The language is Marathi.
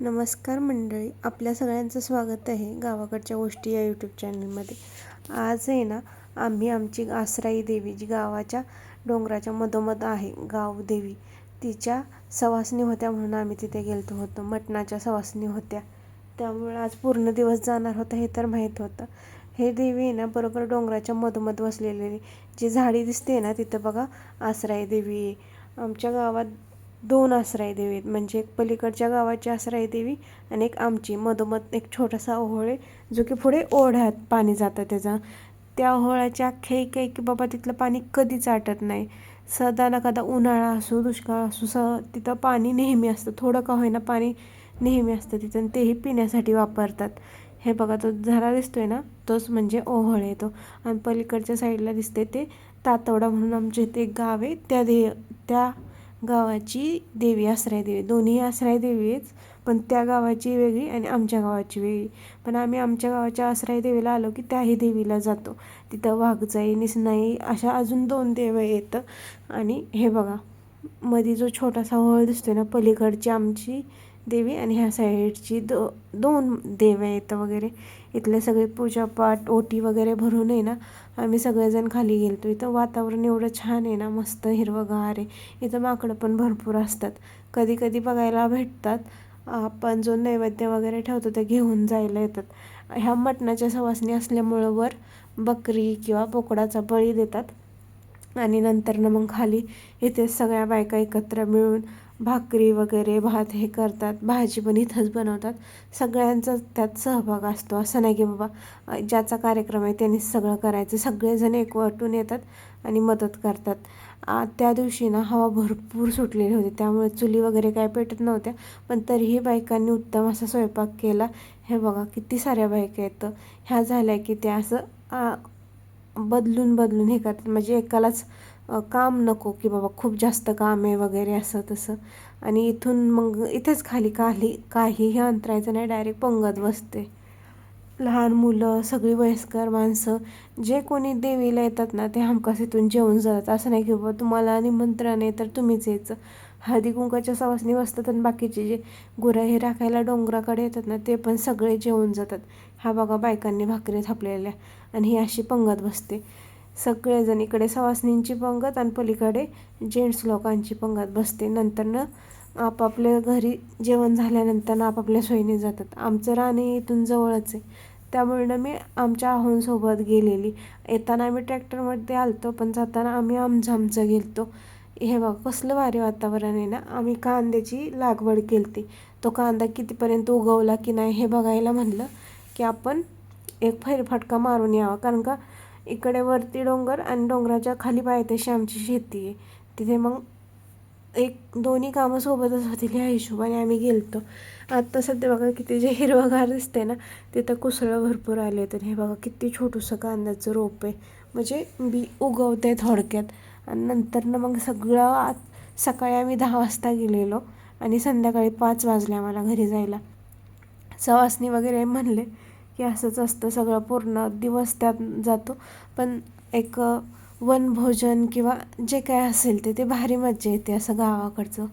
नमस्कार मंडळी आपल्या सगळ्यांचं स्वागत आहे गावाकडच्या गोष्टी या यूट्यूब चॅनलमध्ये आज आहे ना आम्ही आमची आसराई देवी जी गावाच्या डोंगराच्या मधोमध आहे गाव देवी तिच्या सवासणी होत्या म्हणून आम्ही तिथे गेलो होतो मटणाच्या सवासणी होत्या. त्यामुळे आज पूर्ण दिवस जाणार होता हे तर माहीत होतं. हे देवी आहे ना बरोबर डोंगराच्या मधोमध वसलेली जी झाडी दिसते ना तिथं बघा आसराई देवी आहे. आमच्या गावात दोन आसराई देवी आहेत म्हणजे एक पलीकडच्या गावाची आसराई देवी आणि एक आमची. मधोमध एक छोटासा ओहोळ आहे जो की पुढे ओढ्यात पाणी जातं त्याचा. त्या ओहोळ्याच्या आख्यायिका आहे की बाबा तिथलं पाणी कधीच आटत नाही. सदा ना कदा उन्हाळा असो दुष्काळ असो स तिथं पाणी नेहमी असतं. थोडं का होईना पाणी नेहमी असतं तिथं आणि तेही पिण्यासाठी वापरतात. हे बघा तो झरा दिसतोय ना? तोच म्हणजे ओहोळ येतो आणि पलीकडच्या साईडला दिसते ते तातवडा म्हणून आमच्या इथे एक गाव आहे. त्या दे त्या गावाची देवी आश्रयदेवी दोन्ही आश्रय देवी पण त्या गावाची वेगळी आणि आमच्या गावाची वेगळी. पण आम्ही आमच्या गावाच्या आश्रयदेवीला आलो की त्याही देवीला जातो. तिथं वाघजाई निसनाई अशा अजून दोन देव येतं आणि हे बघा मध्ये जो छोटासा होळ दिसतोय ना पलीकडची आमची देवी आणि ह्या साईडची दो दोन देव आहेत वगैरे. इथले सगळे पूजापाठ ओटी वगैरे भरून आहे ना आम्ही सगळेजण खाली गेलतो. इथं वातावरण एवढं छान आहे ना मस्त हिरवंगार आहे. इथं माकडं पण भरपूर असतात. कधी कधी बघायला भेटतात. आपण जो नैवेद्य वगैरे ठेवतो ते घेऊन जायला येतात. ह्या मटणाच्या सवासणी असल्यामुळं वर बकरी किंवा बोकडाचा बळी देतात. आणि नंतर मग खाली इथे सगळ्या बायका एकत्र मिळून भाकरी वगैरे भात हे करतात भाजी पण इथंच बनवतात. सगळ्यांचा त्यात सहभाग असतो. असं नाही की बाबा ज्याचा कार्यक्रम आहे त्यांनी सगळं करायचं. सगळेजण एकवटून येतात आणि मदत करतात. त्या दिवशी ना हवा भरपूर सुटलेली होती. त्यामुळे चुली वगैरे काय पेटत नव्हत्या. पण तरीही बायकांनी उत्तम असा स्वयंपाक केला. हे बघा किती साऱ्या बायका येतं ह्या झाल्या की त्या असं बदलून बदलून हे करतात. म्हणजे एकालाच काम नको की बाबा खूप जास्त काम आहे वगैरे असं तसं. आणि इथून मग इथेच खाली काही काहीही अंतरायचं नाही डायरेक्ट पंगत बसते. लहान मुलं सगळी वयस्कर माणसं जे कोणी देवीला येतात ना ते हमखास इथून जेवून जातात. असं नाही की बाबा तुम्हाला निमंत्रण आहे तर तुम्हीच यायचं. हळदी कुंकाच्या सवासनी बसतात आणि बाकीचे जे गुरं हे राखायला डोंगराकडे येतात ना ते पण सगळे जेवून जातात. ह्या बघा बायकांनी भाकरी थापलेल्या आणि ही अशी पंगत बसते. सगळेजण इकडे सवासनींची पंगत आणि पलीकडे जेंट्स लोकांची पंगत बसते. नंतरनं आपापल्या घरी जेवण झाल्यानंतर आपापल्या सोयीने जातात. आमचं राणे इथून जवळच आहे. त्यामुळे ना मी आमच्या आहोंसोबत गेलेली. येताना आम्ही ट्रॅक्टरमध्ये आलतो पण जाताना आम्ही आमचं आमचं गेलतो. हे बघा कसलं भारी वातावरण आहे ना. आम्ही कांद्याची लागवड केली तो कांदा कितीपर्यंत उगवला की नाही हे बघायला म्हणलं की आपण एक फेरफटका मारून यावा. कारण का इकडे वरती डोंगर आणि डोंगराच्या खाली पायथ्याशी आमची शेती आहे. तिथे मग एक दोन्ही कामं सोबतच होतील ह्या हिशोबाने आम्ही गेलतो. आत्ता सध्या बघा किती जे हिरवंगार दिसते ना तिथं कुसळं भरपूर आले तर हे बघा किती छोटंसं कांद्याचं रोप आहे. म्हणजे बी उगवते थोडक्यात. आणि नंतर मग सगळं आत सकाळी आम्ही दहा वाजता गेलेलो आणि संध्याकाळी पाच वाजले आम्हाला घरी जायला. सवासणी वगैरे म्हणले की असंच असतं सगळं पूर्ण दिवस त्यात जातो. पण एक वनभोजन किंवा जे काय असेल ते ते भारी मज्जा येते असं गावाकडचं.